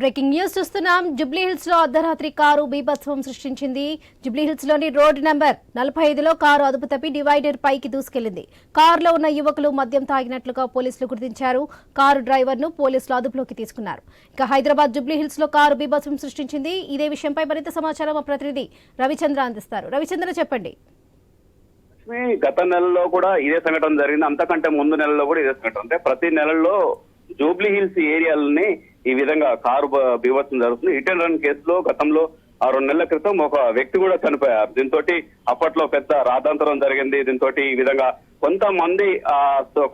Breaking news చూస్తున్నాం. జుబ్లీహిల్స్లో అర్ధరాత్రి car బీభత్సవం సృష్టించింది. జుబ్లీహిల్స్లోని రోడ్ నెంబర్ నలభై ఐదులో కారు అదుపు తప్పి డివైడర్ పైకి దూసుకెళ్ళింది. కారులో ఉన్న యువకులు మద్యం తాగినట్లుగా పోలీసులు గుర్తించారు. కారు డ్రైవర్ను పోలీసులు అదుపులోకి తీసుకున్నారు. ఇక హైదరాబాద్ జుబ్లీహిల్స్లో కారు బీభత్సం సృష్టించింది. ఇదే విషయంపై మరింత సమాచారం మా ప్రతినిధి రవిచంద్ర అందిస్తారు. రవిచంద్ర చెప్పండి. గత నెలలో కూడా ఇదే సంఘటన జరిగింది. అంతకంటే ముందు నెలలో కూడా ఇదే సంఘటన. అంటే ప్రతి నెలలో జూబ్లీ హిల్స్ ఏరియాలని ఈ విధంగా కారు బీభత్సం జరుగుతుంది. హిట్ అండ్ రన్ కేసులో గతంలో ఆ రెండు నెలల క్రితం ఒక వ్యక్తి కూడా చనిపోయారు. దీంతో అప్పట్లో పెద్ద రాధాంతరం జరిగింది. దీంతో ఈ విధంగా కొంతమంది ఆ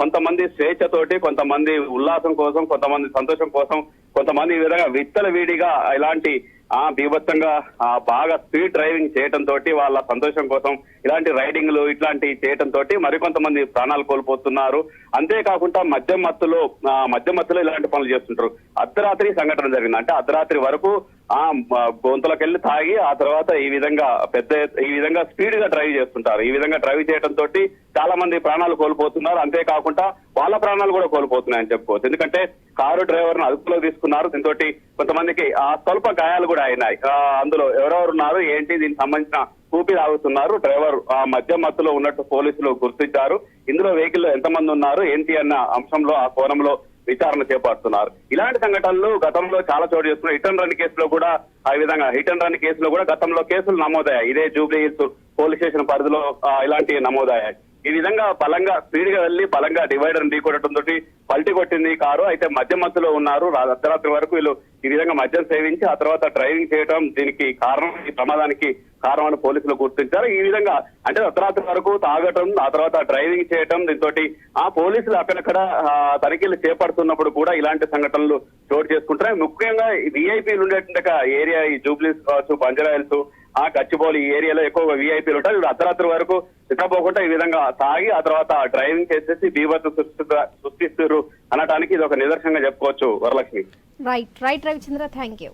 కొంతమంది స్వేచ్ఛతోటి కొంతమంది ఉల్లాసం కోసం కొంతమంది సంతోషం కోసం కొంతమంది ఈ విధంగా విత్తల వీడిగా ఇలాంటి ఆ బీభత్సంగా బాగా స్పీడ్ డ్రైవింగ్ చేయటం తోటి వాళ్ళ సంతోషం కోసం ఇలాంటి రైడింగ్లు ఇట్లాంటి చేయటం తోటి మరికొంతమంది ప్రాణాలు కోల్పోతున్నారు. అంతేకాకుండా మద్యం మత్తులో ఆ, మద్యం మత్తులో ఇలాంటి పనులు చేస్తుంటారు. అర్ధరాత్రి సంఘటన జరిగింది. అంటే అర్ధరాత్రి వరకు ఆ గొంతులకెళ్ళి తాగి ఆ తర్వాత ఈ విధంగా పెద్ద ఈ విధంగా స్పీడ్గా డ్రైవ్ చేస్తుంటారు. ఈ విధంగా డ్రైవ్ చేయడం తోటి చాలా మంది ప్రాణాలు కోల్పోతున్నారు. అంతేకాకుండా వాళ్ళ ప్రాణాలు కూడా కోల్పోతున్నాయని చెప్పుకోవచ్చు. ఎందుకంటే కారు డ్రైవర్ను అదుపులో తీసుకున్నారు. దీంతో కొంతమందికి ఆ స్వల్ప గాయాలు కూడా అయినాయి. అందులో ఎవరెవరు ఉన్నారు ఏంటి దీనికి సంబంధించిన కూపి తాగుతున్నారు డ్రైవర్ ఆ మధ్య మత్తులో ఉన్నట్టు పోలీసులు గుర్తించారు. ఇందులో వెహికల్ ఎంతమంది ఉన్నారు ఏంటి అన్న అంశంలో ఆ కోణంలో విచారణ చేపడుతున్నారు. ఇలాంటి సంఘటనలు గతంలో చాలా చోటు చేస్తున్నాయి హిట్ అండ్ రన్ కేసులో కూడా ఆ విధంగా హిట్ అండ్ రన్ కేసులో కూడా గతంలో కేసులు నమోదయ్యాయి. ఇదే జూబ్లీ హిల్స్ పోలీస్ స్టేషన్ పరిధిలో ఇలాంటి నమోదయ్యాయి. ఈ విధంగా బలంగా స్పీడ్గా వెళ్ళి బలంగా డివైడర్ ఢీకొట్టడం తోటి పల్టీ కొట్టింది కారు. అయితే మధ్య మధ్యలో ఉన్నారు. అర్ధరాత్రి వరకు వీళ్ళు ఈ విధంగా మద్యం సేవించి ఆ తర్వాత డ్రైవింగ్ చేయడం దీనికి కారణం ఈ ప్రమాదానికి కారణం అని పోలీసులు గుర్తించారు. ఈ విధంగా అంటే అర్ధరాత్రి వరకు తాగటం ఆ తర్వాత డ్రైవింగ్ చేయటం దీంతో ఆ పోలీసులు అక్కడక్కడ తనిఖీలు చేపడుతున్నప్పుడు కూడా ఇలాంటి సంఘటనలు చోటు చేసుకుంటున్నాయి. ముఖ్యంగా విఐపీలు ఉండేటువంటి ఏరియా ఈ జూబ్లీస్ కావచ్చు బంజారాయిల్స్ ఆ గచ్చిబౌలి ఈ ఏరియాలో ఎక్కువగా విఐపీలు ఉంటారు వీళ్ళు అర్ధరాత్రి వరకు నిద్రపోకుండా ఈ విధంగా తాగి ఆ తర్వాత డ్రైవింగ్ చేసేసి బీభత్సం సృష్టిస్తారు అనడానికి ఇది ఒక నిదర్శనంగా చెప్పుకోవచ్చు Varalakshmi. Right right Ravichandra thank you